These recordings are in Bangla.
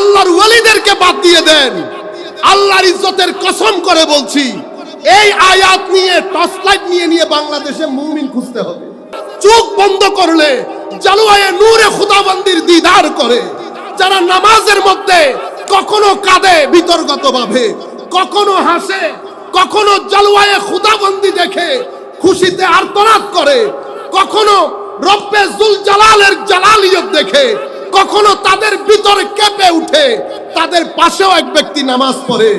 আল্লাহর ওয়ালিদেরকে বাদ দিয়ে দেন। আল্লাহর ইজ্জতের কসম করে বলছি, এই আয়াত নিয়ে, টর্চ নিয়ে নিয়ে বাংলাদেশে মুমিন খুঁজতে হবে। চোখ বন্ধ করলে জালুয়ায়ে নূরে খুদাবন্দির দিদার করে। যারা নামাজের মধ্যে কখনো কাঁদে বিতর্গত ভাবে, কখনো হাসে, কখনো জালুয়ায়ে খুদাবন্দি দেখে, খুশিতে আর্তনাদ করে, কখনো রব্বে জুল জালালের জালালিয়ত দেখে কখনো তাদের ভিতরে কেঁপে উঠে, তাদের পাশেও এক ব্যক্তি নামাজ পড়ে।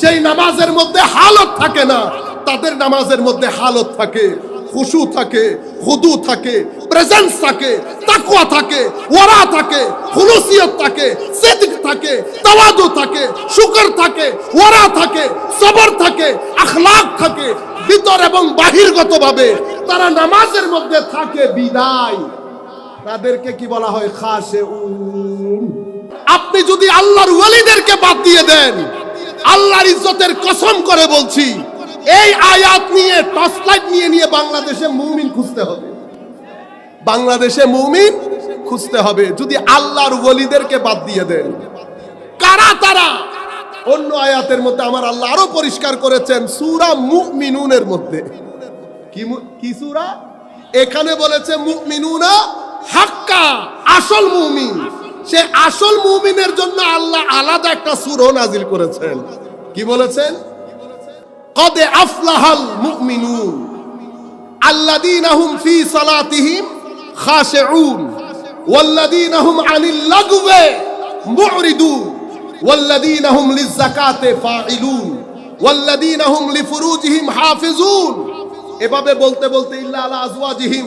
সেই নামাজের মধ্যে হালত থাকে না, তাদের নামাজের মধ্যে হালত থাকে, খুশু থাকে, হুদু থাকে প্রেজেন্স থাকে, তাকওয়া থাকে, ওয়ারা থাকে খুলুসিয়ত থাকে, সিদক থাকে, তাওয়াদু থাকে, শুকর থাকে ওরা থাকে, সবর থাকে, আখলাক থাকে, ভিতর এবং বাহিরগতভাবে। তারা নামাজের মধ্যে থাকে বিদায়। তাদেরকে কি বলা হয়? খাসে আপনি যদি আল্লাহর ওয়ালিদেরকে বাদ দিয়ে দেন, আল্লাহর ইজ্জতের কসম করে বলছি, এই আয়াত নিয়ে, টর্চ লাইট নিয়ে নিয়ে বাংলাদেশে মুমিন খুঁজতে হবে। বাংলাদেশে মুমিন খুঁজতে হবে, যদি আল্লাহর ওয়ালিদেরকে বাদ দিয়ে দেন। কারা তারা? অন্য আয়াতের মধ্যে আমার আল্লাহ আরও পরিষ্কার করেছেন, সূরা মুমিনুনের মধ্যে। কি কি সূরা? এখানে বলেছে মুমিনুনা হাক্কা, আসল মুমিন। সে আসল মুমিনের জন্য আল্লাহ আলাদা একটা সুর নাজিল করেছেন। কি বলেছেন? কদে আফলাহাল মুমিনুন ফি সালাতিহিম আনিল লাগুবে ফাইলুন হাফিজুন। এভাবে বলতে বলতে ইল্লা আলা আজওয়াজিহিম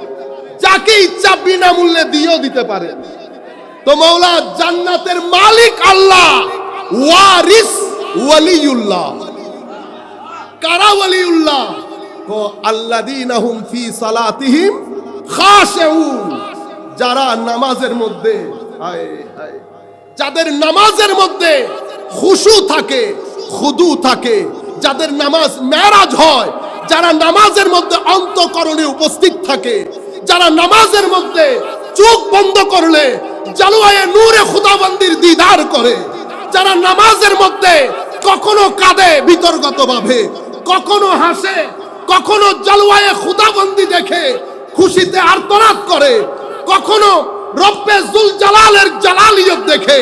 যাকে ইচ্ছা বিনামূল্যে দিয়েও দিতে পারেন তো মৌলা জান্নাতের মালিক আল্লাহ, ওয়ারিস ওয়ালিউল্লাহ। কারা ওয়ালিউল্লাহ? কো আল্লাযীনাহুম ফি সালাতিহিম খাশিউন। যারা নামাজের মধ্যে, হায় হায়, যাদের নামাজের মধ্যে খুশু থাকে, খুদু থাকে, যাদের নামাজ মেরাজ হয়, যারা নামাজের মধ্যে অন্তকরণে উপস্থিত থাকে যারা নামাজের মধ্যে চোখ বন্ধ করলে, জালুয়ায়ে নূরে খুদাবন্দির দিদার করে। যারা নামাজের মধ্যে কখনো কাঁদে, বিতর্গত ভাবে, কখনো হাসে, কখনো জালুয়ায়ে খুদাবন্দি দেখে খুশিতে আর্তনাদ করে, কখনো রব্বে জুল জালালের জালালিয়ত দেখে,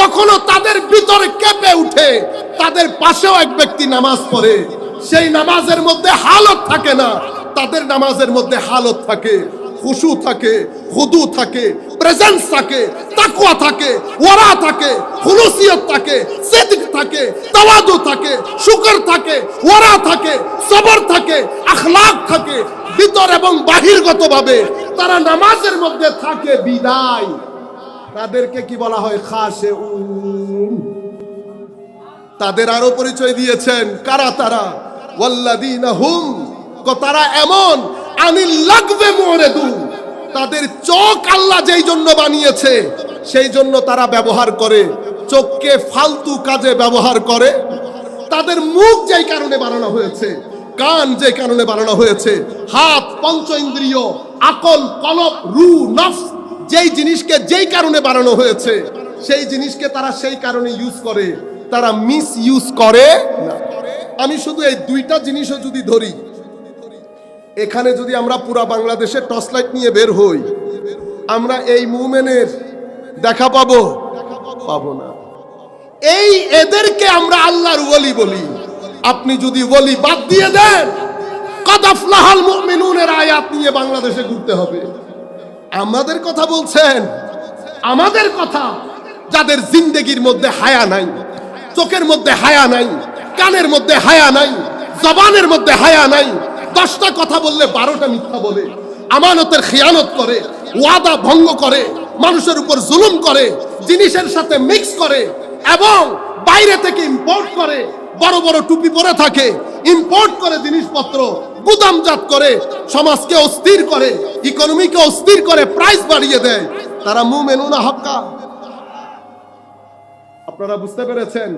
কখনো তাদের ভিতরে কেঁপে উঠে, তাদের পাশেও এক ব্যক্তি নামাজ পড়ে। সেই নামাজের মধ্যে হালত থাকে না, তাদের নামাজের মধ্যে হালত থাকে। খুশু থাকে হুদু থাকে প্রেজেন্স থাকে তাকুয়া থাকে, ওয়ারা থাকে, খুলুসিয়ত থাকে, সিদক থাকে, তাওয়াদু থাকে, শুকর থাকে, ওয়ারা থাকে, সবর থাকে, আখলাক থাকে, ভিতর এবং বাহিরগতভাবে। তারা নামাজের মধ্যে থাকে বিদায়। তাদেরকে কি বলা হয়? খাসে তাদের আরও পরিচয় দিয়েছেন। কারা তারা? ওয়াল্লাযীনা হুম। তারা এমন আনিল লাগবে মুরেদু তাদের চোখ আল্লাহ যেই জন্য বানিয়েছে, সেই জন্য তারা ব্যবহার করে। চোখকে ফালতু কাজে ব্যবহার করে। তাদের মুখ যেই কারণে বানানো হয়েছে, কান যে কারণে বানানো হয়েছে, হাত, পঞ্চ ইন্দ্রিয়, আকল, কলব, রু, নফস যেই জিনিসকে যেই কারণে বানানো হয়েছে, সেই জিনিসকে তারা সেই কারণে ইউজ করে। তারা মিস ইউজ করে না। আমি শুধু এই দুইটা জিনিসও যদি ধরি এখানে যদি আমরা পুরা বাংলাদেশে টর্চ লাইট নিয়ে বের হই, আমরা এই মুভমেন্টের দেখা পাবো? পাবো না। এই এদেরকে আমরা আল্লাহর ওলি বলি। আপনি যদি ওলি বাদ দিয়ে দেন, কদাফলাহাল মুমিনুনের আয়াত নিয়ে বাংলাদেশে ঘুরতে হবে। আমাদের কথা বলছেন, আমাদের কথা, যাদের জিন্দেগির মধ্যে হায়া নাই, চোখের মধ্যে হায়া নাই, কানের মধ্যে হায়া নাই, জবানের মধ্যে হায়া নাই দশটা কথা বললে বারোটা মিথ্যা বলে, আমানতের খেয়ানত করে, ওয়াদা ভঙ্গ করে, মানুষের উপর জুলুম করে, জিনিসের সাথে মিক্স করে এবং বাইরে থেকে ইম্পোর্ট করে, বড় বড় টুপি পরে থাকে ইম্পোর্ট করে জিনিসপত্র, গুদামজাত করে, সমাজকে অস্থির করে ইকোনমিকে অস্থির করে প্রাইস বাড়িয়ে দেয়। তারা মুমেনুনা হক্কা। আপনারা বুঝতে পেরেছেন?